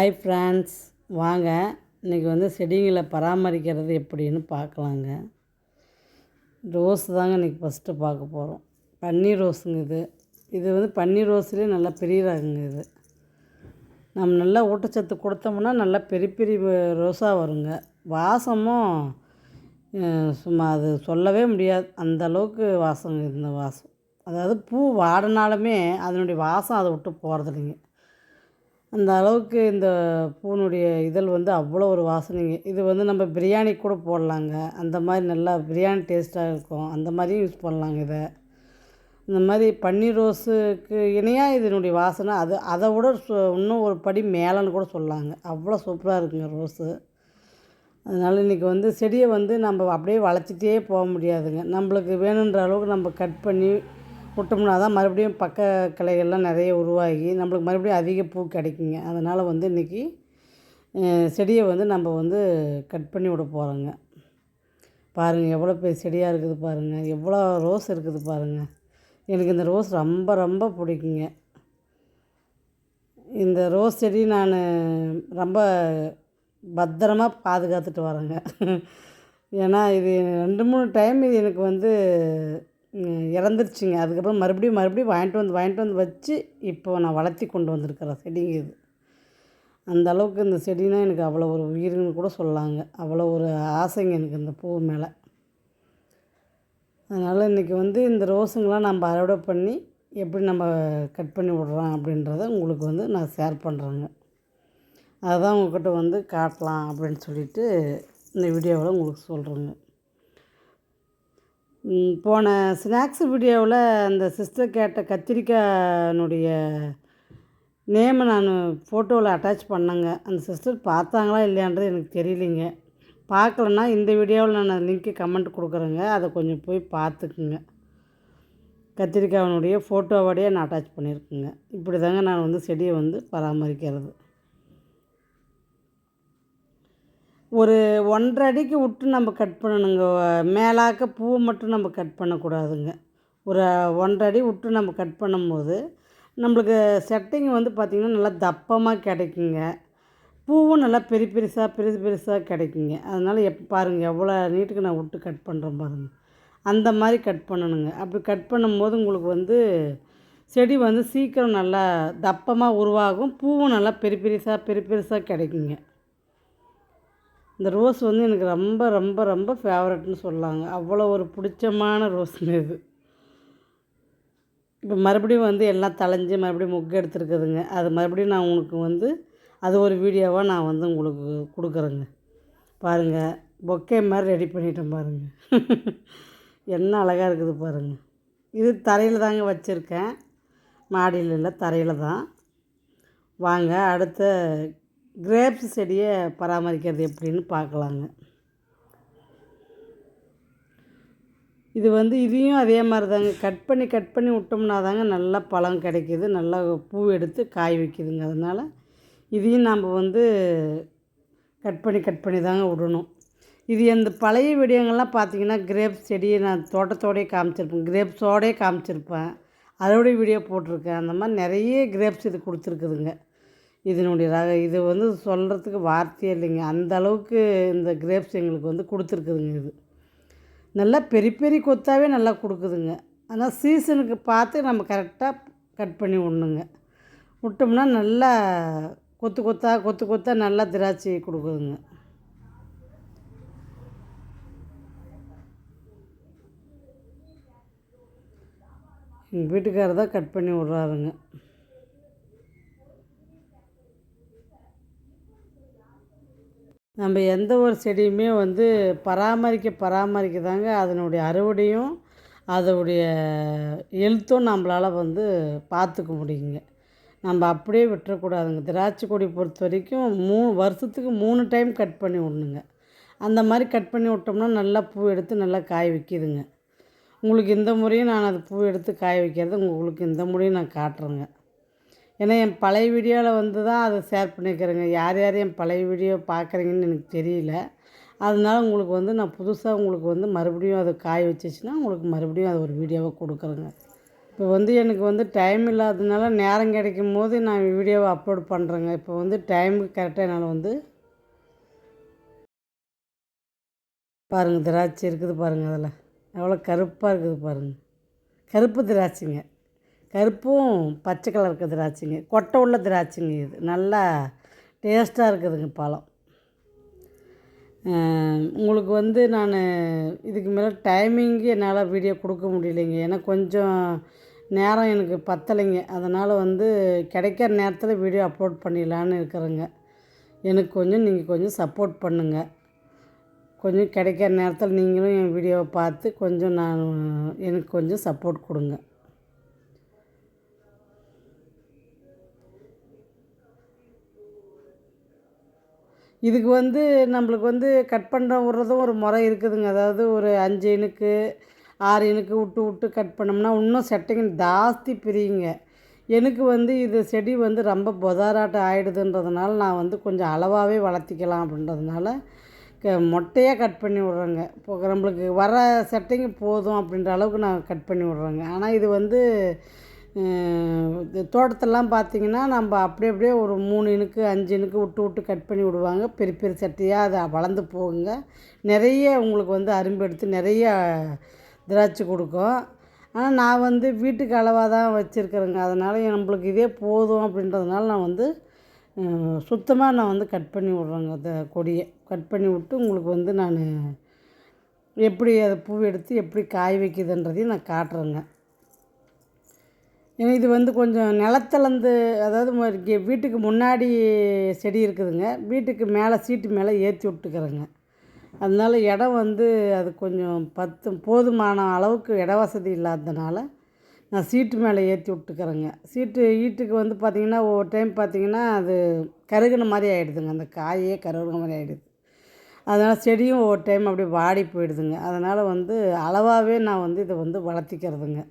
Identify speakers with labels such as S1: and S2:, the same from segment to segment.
S1: Hi friends. வாங்க இன்றைக்கி வந்து செடிங்களை பராமரிக்கிறது எப்படின்னு பார்க்கலாங்க. ரோஸ் தாங்க இன்றைக்கி ஃபஸ்ட்டு பார்க்க போகிறோம் பன்னீர் ரோஸுங்க இது. இது வந்து பன்னீர் ரோஸ்லேயே நல்லா பெரியறாங்க இது. நம்ம நல்லா ஊட்டச்சத்து கொடுத்தோம்னா நல்லா பெரிய பெரிய ரோஸாக வருங்க. வாசமும் சும்மா அது சொல்லவே முடியாது. அந்த அளவுக்கு வாசம் இந்த வாசம். அதாவது பூ வாடினாலுமே அதனுடைய வாசம் அதை விட்டு போகிறதில்லைங்க அந்த அளவுக்கு இந்த பூனுடைய இதழ் வந்து அவ்வளோ ஒரு வாசனைங்க. இது வந்து நம்ம பிரியாணி கூட போடலாங்க. அந்த மாதிரி நல்லா பிரியாணி டேஸ்ட்டாக இருக்கும். அந்த மாதிரியும் யூஸ் பண்ணலாங்க இதை. இந்த மாதிரி பன்னீர் ரோஸுக்கு இணையாக இதனுடைய வாசனை அது அதை விட சு- இன்னும் ஒரு படி மேலேன்னு கூட சொல்லலாங்க அவ்வளோ சூப்பராக இருக்குங்க ரோஸு. அதனால் இன்றைக்கி வந்து செடியை வந்து நம்ம அப்படியே வளர்த்துட்டே போக முடியாதுங்க. நம்மளுக்கு வேணுன்ற அளவுக்கு நம்ம கட் பண்ணி விட்டோம்னா தான் மறுபடியும் பக்க கிளைகள்லாம் நிறைய உருவாகி நம்மளுக்கு மறுபடியும் அதிக பூ கிடைக்குங்க. அதனால் வந்து இன்றைக்கி செடியை வந்து நம்ம வந்து கட் பண்ணி விட போகிறோங்க பாருங்கள் எவ்வளோ பெரிய செடியாக இருக்குது பாருங்கள் எவ்வளோ ரோஸ் இருக்குது பாருங்கள் எனக்கு இந்த ரோஸ் ரொம்ப ரொம்ப பிடிக்குங்க. இந்த ரோஸ் செடி நான் ரொம்ப பத்திரமாக பாதுகாத்துட்டு வரேங்க. ஏன்னா இது ரெண்டு மூணு டைம் இது எனக்கு வந்து இறந்துருச்சுங்க. அதுக்கப்புறம் மறுபடியும் மறுபடியும் வாங்கிட்டு வந்து வாங்கிட்டு வந்து வச்சு இப்போ நான் வளர்த்தி கொண்டு வந்திருக்கிறேன் செடிங்க இது. அந்த அளவுக்கு இந்த செடினா எனக்கு அவ்வளோ ஒரு உயிர்னு கூட சொல்லலாங்க. அவ்வளோ ஒரு ஆசைங்க எனக்கு இந்த பூ மேலே. அதனால் இன்றைக்கி வந்து இந்த ரோஸுங்கெலாம் நம்ம அறுவடை பண்ணி எப்படி நம்ம கட் பண்ணி விட்றோம் அப்படின்றத உங்களுக்கு வந்து நான் ஷேர் பண்ணுறேங்க அதுதான் உங்கள்கிட்ட வந்து காட்டலாம் அப்படின்னு சொல்லிட்டு இந்த வீடியோவில் உங்களுக்கு சொல்கிறேங்க போன ஸ்நாக்ஸ் வீடியோவில் அந்த சிஸ்டர் கேட்ட கத்திரிக்காயினுடைய நேமை நான் ஃபோட்டோவில் அட்டாச் பண்ணேங்க. அந்த சிஸ்டர் பார்த்தாங்களா இல்லையான்றது எனக்கு தெரியலிங்க. பார்க்கலன்னா இந்த வீடியோவில் நான் லிங்க்கு கமெண்ட் கொடுக்குறேங்க. அதை கொஞ்சம் போய் பார்த்துக்குங்க. கத்திரிக்காயினுடைய ஃபோட்டோவோடையே நான் அட்டாச் பண்ணியிருக்கேங்க. இப்படி தாங்க நான் வந்து செடியை வந்து பராமரிக்கிறது. ஒரு ஒன்றரை அடிக்கு விட்டு நம்ம கட் பண்ணணுங்க. மேலாக்க பூவை மட்டும் நம்ம கட் பண்ணக்கூடாதுங்க. ஒரு ஒன்றரை அடி விட்டு நம்ம கட் பண்ணும்போது நம்மளுக்கு செட்டிங் வந்து பார்த்திங்கன்னா நல்லா தப்பமாக கிடைக்குங்க. பூவும் நல்லா பெரிய பெருசாக பெருசு பெருசாக கிடைக்குங்க. அதனால் எப் பாருங்கள் எவ்வளோ நீட்டுக்கு நான் விட்டு கட் பண்ணுறேன் பாருங்கள் அந்த மாதிரி கட் பண்ணணுங்க. அப்படி கட் பண்ணும்போது உங்களுக்கு வந்து செடி வந்து சீக்கிரம் நல்லா தப்பமாக உருவாகும். பூவும் நல்லா பெரிய பெருசாக பெரிய பெருசாக கிடைக்குங்க. இந்த ரோஸ் வந்து எனக்கு ரொம்ப ரொம்ப ரொம்ப ஃபேவரட்னு சொல்லாங்க. அவ்வளோ ஒரு பிடிச்சமான ரோஸ்னு இது. இப்போ மறுபடியும் வந்து எல்லாம் தலைஞ்சு மறுபடியும் மொக்கு எடுத்துருக்குதுங்க. அது மறுபடியும் நான் உங்களுக்கு வந்து அது ஒரு வீடியோவாக நான் வந்து உங்களுக்கு கொடுக்குறேங்க. பாருங்கள் பொக்கே மாதிரி ரெடி பண்ணிட்டேன் பாருங்கள் என்ன அழகாக இருக்குது பாருங்கள் இது தரையில் தாங்க வச்சுருக்கேன். மாடியில் இல்லை தரையில் தான். வாங்க அடுத்த கிரேப்ஸ் செடியை பராமரிக்கிறது எப்படின்னு பார்க்கலாங்க. இது வந்து இதையும் அதே மாதிரி தாங்க. கட் பண்ணி கட் பண்ணி விட்டோம்னா தாங்க நல்லா பழம் கிடைக்கிது. நல்லா பூ எடுத்து காய் வைக்கிதுங்க. அதனால் இதையும் நாம் வந்து கட் பண்ணி கட் பண்ணி தாங்க விடணும். இது இந்த பழைய வீடியோங்கள்லாம் பார்த்தீங்கன்னா கிரேப்ஸ் செடியை நான் தோட்டத்தோடயே காமிச்சிருப்பேன். கிரேப்ஸோடயே காமிச்சிருப்பேன். அதோடய வீடியோ போட்டிருக்கேன். அந்த மாதிரி நிறைய கிரேப்ஸ் இது கொடுத்துருக்குதுங்க. இதனுடைய ரக இது வந்து சொல்கிறதுக்கு வார்த்தையே இல்லைங்க. அந்த அளவுக்கு இந்த கிரேப்ஸ் எங்களுக்கு வந்து கொடுத்துருக்குதுங்க இது. நல்லா பெரிய பெரிய கொத்தாவே நல்லா கொடுக்குதுங்க. ஆனால் சீசனுக்கு பார்த்து நம்ம கரெக்டாக கட் பண்ணி விடணுங்க விட்டோம்னா நல்லா கொத்து கொத்தா கொத்து கொத்தா நல்லா திராட்சை கொடுக்குதுங்க. எங்கள் வீட்டுக்காரர் தான் கட் பண்ணி விட்றாருங்க. நம்ம எந்த ஒரு செடியுமே வந்து பராமரிக்க பராமரிக்க தாங்க அதனுடைய அறுவடையும் அதோடைய ஹெல்த்தும் நம்மளால் வந்து பார்த்துக்க முடியுங்க. நம்ம அப்படியே விட்டுறக்கூடாதுங்க. திராட்சை கொடி பொறுத்த வரைக்கும் மூணு வருஷத்துக்கு மூணு டைம் கட் பண்ணி விடணுங்க. அந்த மாதிரி கட் பண்ணி விட்டோம்னா நல்லா பூ எடுத்து நல்லா காய வைக்கிதுங்க. உங்களுக்கு இந்த முறையும் நான் அது பூ எடுத்து காய வைக்கிறது உங்களுக்கு இந்த முறையும் நான் காட்டுறேங்க. ஏன்னா என் பழைய வீடியோவில் வந்து தான் அதை ஷேர் பண்ணிக்கிறேங்க. யார் யார் என் பழைய வீடியோ பார்க்குறீங்கன்னு எனக்கு தெரியல. அதனால உங்களுக்கு வந்து நான் புதுசாக உங்களுக்கு வந்து மறுபடியும் அதை காய வச்சிச்சுன்னா உங்களுக்கு மறுபடியும் அது ஒரு வீடியோவை கொடுக்குறேங்க. இப்போ வந்து எனக்கு வந்து டைம் இல்லாததுனால நேரம் கிடைக்கும் போது நான் வீடியோவை அப்லோட் பண்ணுறேங்க இப்போ வந்து டைமுக்கு கரெக்டாக என்னால் வந்து பாருங்கள் திராட்சை இருக்குது பாருங்கள் அதில். எவ்வளோ கருப்பாக இருக்குது பாருங்கள் கருப்பு திராட்சைங்க. கருப்பும் பச்சை கலர் இருக்க திராட்சைங்க. கொட்டை உள்ள திராட்சைங்க இது. நல்லா டேஸ்ட்டாக இருக்குதுங்க பழம். உங்களுக்கு வந்து நான் இதுக்கு மேலே டைமிங்கு என்னால் வீடியோ கொடுக்க முடியலைங்க. ஏன்னா கொஞ்சம் நேரம் எனக்கு பத்தலைங்க. அதனால் வந்து கிடைக்கிற நேரத்தில் வீடியோ அப்லோட் பண்ணிடலான்னு இருக்கிறேங்க. எனக்கு கொஞ்சம் நீங்கள் கொஞ்சம் சப்போர்ட் பண்ணுங்கள் கொஞ்சம் கிடைக்கிற நேரத்தில் நீங்களும் என் வீடியோவை பார்த்து கொஞ்சம் நான் எனக்கு கொஞ்சம் சப்போர்ட் கொடுங்க. இதுக்கு வந்து நம்மளுக்கு வந்து கட் பண்ணுற விட்றதும் ஒரு முறை இருக்குதுங்க. அதாவது ஒரு அஞ்சு இனுக்கு ஆறு இனுக்கு விட்டு விட்டு கட் பண்ணோம்னா இன்னும் செட்டைங்க ஜாஸ்தி பிரியுங்க. எனக்கு வந்து இது செடி வந்து ரொம்ப பொதாராட்டம் ஆகிடுதுன்றதுனால நான் வந்து கொஞ்சம் அளவாகவே வளர்த்திக்கலாம் அப்படின்றதுனால க மொட்டையாக கட் பண்ணி விட்றேங்க. இப்போ நம்மளுக்கு வர செட்டைங்க போதும் அப்படின்ற அளவுக்கு நான் கட் பண்ணி விட்றேங்க. ஆனால் இது வந்து தோட்டத்தெல்லாம் பார்த்திங்கன்னா நம்ம அப்படி அப்படியே ஒரு மூணு இனுக்கு அஞ்சு இனுக்கு விட்டு விட்டு கட் பண்ணி விடுவாங்க. பெரிய பெரிய சட்டியாக அது வளர்ந்து போகுங்க. நிறைய உங்களுக்கு வந்து அரும்பு எடுத்து நிறைய திராட்சை கொடுக்கும். ஆனால் நான் வந்து வீட்டுக்கு அளவாக தான் வச்சுருக்குறேங்க. அதனால் நம்மளுக்கு இதே போதும் அப்படின்றதுனால நான் வந்து சுத்தமாக நான் வந்து கட் பண்ணி விட்றேங்க. அந்த கொடியை கட் பண்ணி விட்டு உங்களுக்கு வந்து நான் எப்படி அதை பூ எடுத்து எப்படி காய் வைக்குதுன்றதையும் நான் காட்டுறேங்க. ஏன்னா இது வந்து கொஞ்சம் நிலத்துலேருந்து அதாவது வீட்டுக்கு முன்னாடி செடி இருக்குதுங்க. வீட்டுக்கு மேலே சீட்டு மேலே ஏற்றி விட்டுக்கிறேங்க. அதனால இடம் வந்து அது கொஞ்சம் பத்து போதுமான அளவுக்கு இட வசதி இல்லாததுனால நான் சீட்டு மேலே ஏற்றி விட்டுக்கிறேங்க. சீட்டு வீட்டுக்கு வந்து பார்த்திங்கன்னா ஒவ்வொரு டைம் பார்த்திங்கன்னா அது கருகுன மாதிரி ஆகிடுதுங்க அந்த காயே கருகுன மாதிரி ஆகிடுது அதனால் செடியும் ஒவ்வொரு டைம் அப்படியே வாடி போயிடுதுங்க. அதனால் வந்து அளவாகவே நான் வந்து இதை வந்து வளர்த்திக்கிறதுங்க.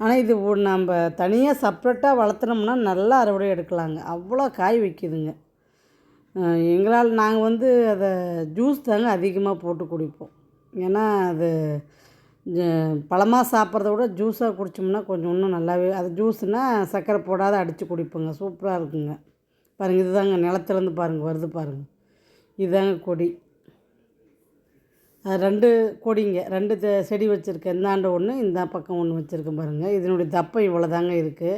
S1: ஆனால் இது நம்ம தனியாக செப்ரேட்டாக வளர்த்துனோம்னா நல்லா அறுவடை எடுக்கலாங்க. அவ்வளோ காய் வைக்குதுங்க. எங்களால் நாங்கள் வந்து அதை ஜூஸ் தாங்க அதிகமாக போட்டு குடிப்போம். ஏன்னா அது பழமாக சாப்பிட்றத விட ஜூஸாக குடித்தோம்னா கொஞ்சம் இன்னும் நல்லாவே அது ஜூஸ்னால் சர்க்கரை போடாத அடித்து குடிப்போங்க. சூப்பராக இருக்குங்க. பாருங்கள் இதுதாங்க நிலத்துலேருந்து பாருங்கள் வருது பாருங்கள் இதுதாங்க கொடி. ரெண்டு கொடிங்க ரெண்டு செடி வச்சுருக்கேன். இந்தாண்ட ஒன்று இந்த பக்கம் ஒன்று வச்சுருக்கேன் பாருங்கள் இதனுடைய தப்பம் இவ்வளோ தாங்க இருக்குது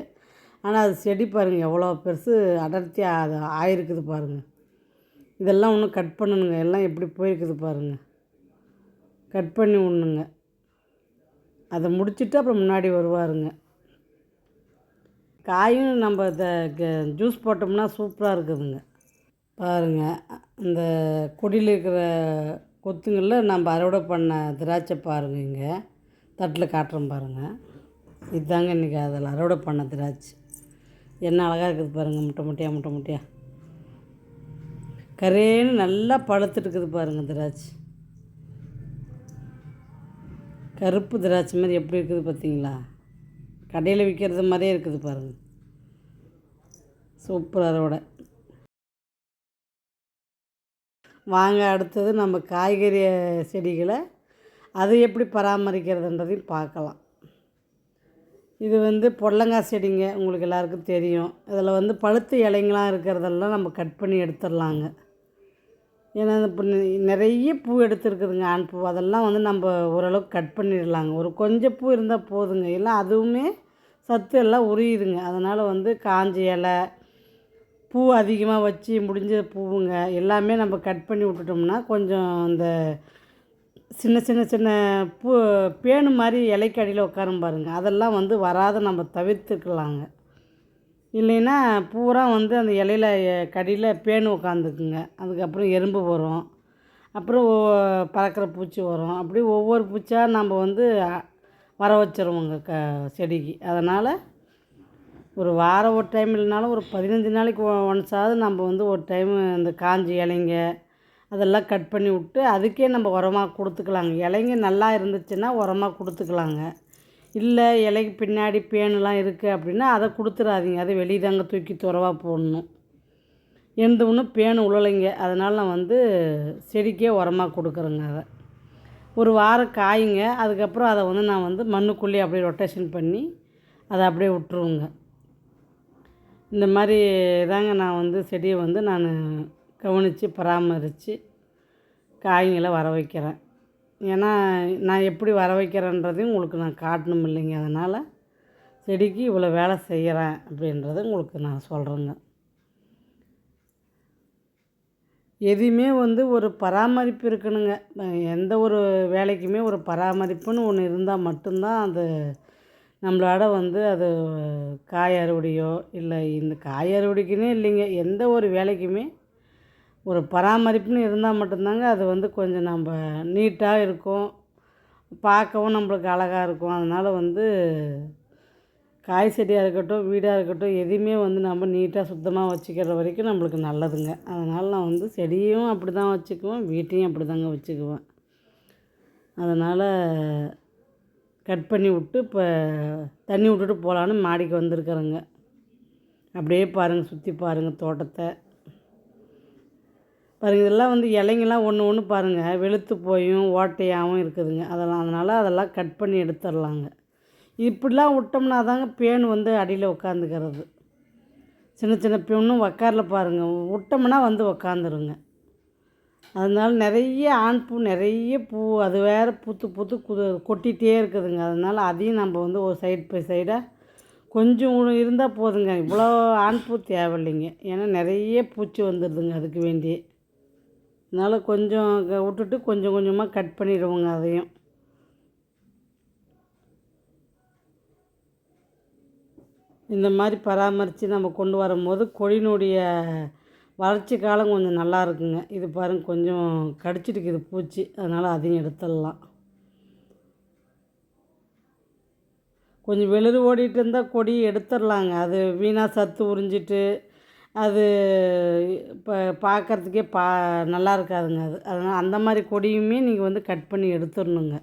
S1: ஆனால் அது செடி பாருங்கள் எவ்வளோ பெருசு அடர்த்தியாக அது ஆயிருக்குது பாருங்கள் இதெல்லாம் ஒன்றும் கட் பண்ணணுங்க. எல்லாம் எப்படி போயிருக்குது பாருங்கள் கட் பண்ணி விடணுங்க அதை முடிச்சுட்டு அப்புறம் முன்னாடி வருவாருங்க. காயும் நம்ம இதை ஜூஸ் போட்டோம்னா சூப்பராக இருக்குதுங்க. பாருங்கள் இந்த கொடியில் இருக்கிற கொத்துங்களில் நம்ம அறுவடை பண்ண திராட்சை பாருங்கள் இங்கே. தட்டில் காட்டுறோம் பாருங்கள் இதுதாங்க இன்றைக்கி அதில் அறுவடை பண்ண திராட்சை. என்ன அழகாக இருக்குது பாருங்கள் முட்டை முட்டையாக முட்டை முட்டையாக கரேன்னு நல்லா பழுத்துட்டு இருக்குது பாருங்கள் திராட்சை. கருப்பு திராட்சை மாதிரி எப்படி இருக்குது பார்த்தீங்களா? கடையில் விற்கிறது மாதிரியே இருக்குது பாருங்கள் சூப்பர் அறுவடை. வாங்க அடுத்தது நம்ம காய்கறி செடிகளை அது எப்படி பராமரிக்கிறதுன்றதையும் பார்க்கலாம். இது வந்து பொடலங்காய் செடிங்க உங்களுக்கு எல்லாருக்கும் தெரியும். இதில் வந்து பழுத்து இலைங்களாம் இருக்கிறதெல்லாம் நம்ம கட் பண்ணி எடுத்துடலாங்க. ஏன்னா இப்போ நிறைய பூ எடுத்துருக்குதுங்க ஆண் பூ. அதெல்லாம் வந்து நம்ம ஓரளவுக்கு கட் பண்ணிடலாங்க. ஒரு கொஞ்சம் பூ இருந்தால் போதுங்க. இல்லை அதுவுமே சத்து எல்லாம் உரியுதுங்க. அதனால் வந்து காஞ்ச இலை பூ அதிகமாக வச்சு முடிஞ்ச பூவுங்க எல்லாமே நம்ம கட் பண்ணி விட்டுட்டோம்னா கொஞ்சம் அந்த சின்ன சின்ன சின்ன பூ பேணு மாதிரி இலைக்கு அடியில் உட்காரும் பாருங்கள் அதெல்லாம் வந்து வராத நம்ம தவிர்த்துக்கலாங்க. இல்லைன்னா பூரா வந்து அந்த இலையில கடியில் பேணு உட்காந்துக்குங்க. அதுக்கப்புறம் எறும்பு வரும். அப்புறம் பறக்கிற பூச்சி வரும். அப்படி ஒவ்வொரு பூச்சியாக நம்ம வந்து வர வச்சிருவோங்க க செடிக்கு. அதனால் ஒரு வாரம் ஒரு டைம் இல்லைனாலும் ஒரு பதினஞ்சு நாளைக்கு ஒன்ஸாவது நம்ம வந்து ஒரு டைம் இந்த காஞ்சி இலைங்க அதெல்லாம் கட் பண்ணி விட்டு அதுக்கே நம்ம உரமாக கொடுத்துக்கலாங்க. இலைங்க நல்லா இருந்துச்சுன்னா உரமாக கொடுத்துக்கலாங்க. இல்லை இலைக்கு பின்னாடி பேனெலாம் இருக்குது அப்படின்னா அதை கொடுத்துடாதீங்க அதை வெளியே தாங்க தூக்கி துறவாக போடணும். எந்த ஒன்றும் பேனு உழலைங்க. அதனால் நான் வந்து செடிக்கே உரமாக கொடுக்குறேங்க அதை. ஒரு வாரம் காயுங்க. அதுக்கப்புறம் அதை வந்து நான் வந்து மண்ணுக்குள்ளேயே அப்படியே ரொட்டேஷன் பண்ணி அதை அப்படியே விட்ருவோங்க இந்த மாதிரி தாங்க நான் வந்து செடியை வந்து நான் கவனித்து பராமரித்து காய்களை வர வைக்கிறேன். ஏன்னா நான் எப்படி வர வைக்கிறேன்றதையும் உங்களுக்கு நான் காட்டணும் இல்லைங்க. அதனால் செடிக்கு இவ்வளோ வேலை செய்கிறேன் அப்படின்றத உங்களுக்கு நான் சொல்கிறேங்க எதையுமே வந்து ஒரு பராமரிப்பு இருக்கணுங்க. எந்த ஒரு வேலைக்குமே ஒரு பராமரிப்புன்னு ஒன்று இருந்தால் மட்டும்தான் அது நம்மளோட வந்து அது காய் அறுவடையோ இல்லை இந்த காய் அறுவடைக்குன்னே இல்லைங்க. எந்த ஒரு வேலைக்குமே ஒரு பராமரிப்புன்னு இருந்தால் மட்டும்தாங்க அது வந்து கொஞ்சம் நம்ம நீட்டாக இருக்கும். பார்க்கவும் நம்மளுக்கு அழகாக இருக்கும். அதனால் வந்து காய் செடியாக இருக்கட்டும் வீடாக இருக்கட்டும் எதையுமே வந்து நம்ம நீட்டாக சுத்தமாக வச்சுக்கிற வரைக்கும் நம்மளுக்கு நல்லதுங்க. அதனால் நான் வந்து செடியும் அப்படி தான் வச்சுக்குவேன் வீட்டையும் அப்படி தாங்க வச்சுக்குவேன். அதனால் கட் பண்ணி விட்டு இப்போ தண்ணி விட்டுட்டு போகலான்னு மாடிக்கு வந்திருக்குறேங்க. அப்படியே பாருங்கள் சுற்றி பாருங்கள் தோட்டத்தை. பாருங்கள் இதெல்லாம் வந்து இலைங்கெல்லாம் ஒன்று ஒன்று பாருங்கள் வெளுத்து போயும் ஓட்டையாகவும் இருக்குதுங்க. அதெல்லாம் அதனால் அதெல்லாம் கட் பண்ணி எடுத்துடலாங்க. இப்படிலாம் விட்டோம்னா தாங்க பேன் வந்து அடியில் உட்காந்துக்கிறது சின்ன சின்ன பேனும் உக்காரில் பாருங்கள் விட்டோம்னா வந்து உக்காந்துருங்க. அதனால் நிறைய ஆண் பூ நிறைய பூ அது வேறு பூத்து பூத்து குது கொட்டிகிட்டே இருக்குதுங்க. அதனால் அதையும் நம்ம வந்து ஒரு சைடு பை சைடாக கொஞ்சம் இருந்தால் போதுங்க. இவ்வளோ ஆண் பூ தேவையில்லைங்க. ஏன்னா நிறைய பூச்சி வந்துடுதுங்க அதுக்கு வேண்டி அதனால் கொஞ்சம் விட்டுட்டு கொஞ்சம் கொஞ்சமாக கட் பண்ணிடுவோங்க அதையும். இந்த மாதிரி பராமரித்து நம்ம கொண்டு வரும்போது கொடியினுடைய வளர்ச்சி காலம் கொஞ்சம் நல்லா இருக்குங்க. இது பாருங்கள் கொஞ்சம் கடிச்சிட்டுக்குது பூச்சி. அதனால் அதையும் எடுத்துடலாம். கொஞ்சம் வெளிர் ஓடிட்டு இருந்தால் கொடி எடுத்துடலாங்க. அது வீணாக சத்து உறிஞ்சிட்டு அது இப்போ பார்க்குறதுக்கே பா நல்லா இருக்காதுங்க. அது அதனால் அந்த மாதிரி கொடியுமே நீங்கள் வந்து கட் பண்ணி எடுத்துடணுங்க.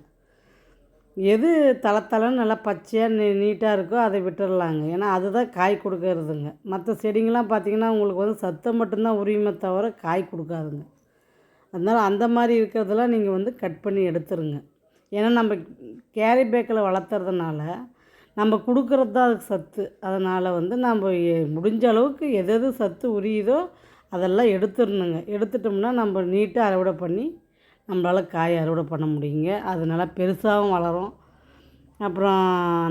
S1: எது தலை நல்லா பச்சையாக நீ நீட்டாக இருக்கோ அதை விட்டுடலாங்க ஏன்னா அதுதான் காய் கொடுக்கறதுங்க. மற்ற செடிங்கள்லாம் பார்த்திங்கன்னா உங்களுக்கு வந்து சத்தை மட்டும்தான் உரியுமே தவிர காய் கொடுக்காதுங்க. அதனால் அந்த மாதிரி இருக்கிறதெல்லாம் நீங்கள் வந்து கட் பண்ணி எடுத்துருங்க. ஏன்னா நம்ம கேரி பேக்கில் வளர்த்துறதுனால நம்ம கொடுக்குறது தான் அதுக்கு சத்து. அதனால் வந்து நம்ம முடிஞ்ச அளவுக்கு எது எது சத்து உரியுதோ அதெல்லாம் எடுத்துடணுங்க. எடுத்துட்டோம்னா நம்ம நீட்டாக அறுவடை பண்ணி நம்மளால் காய் அறுவடை பண்ண முடியுங்க. அது நல்லா பெருசாகவும் வளரும். அப்புறம்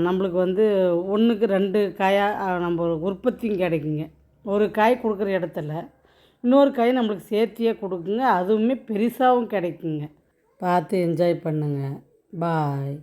S1: நம்மளுக்கு வந்து ஒன்றுக்கு ரெண்டு காயாக நம்ம உற்பத்தியும் கிடைக்குங்க. ஒரு காய் கொடுக்குற இடத்துல இன்னொரு காய் நம்மளுக்கு சேர்த்தியே கொடுக்குங்க. அதுவுமே பெருசாகவும் கிடைக்குங்க. பார்த்து என்ஜாய் பண்ணுங்கள் பாய்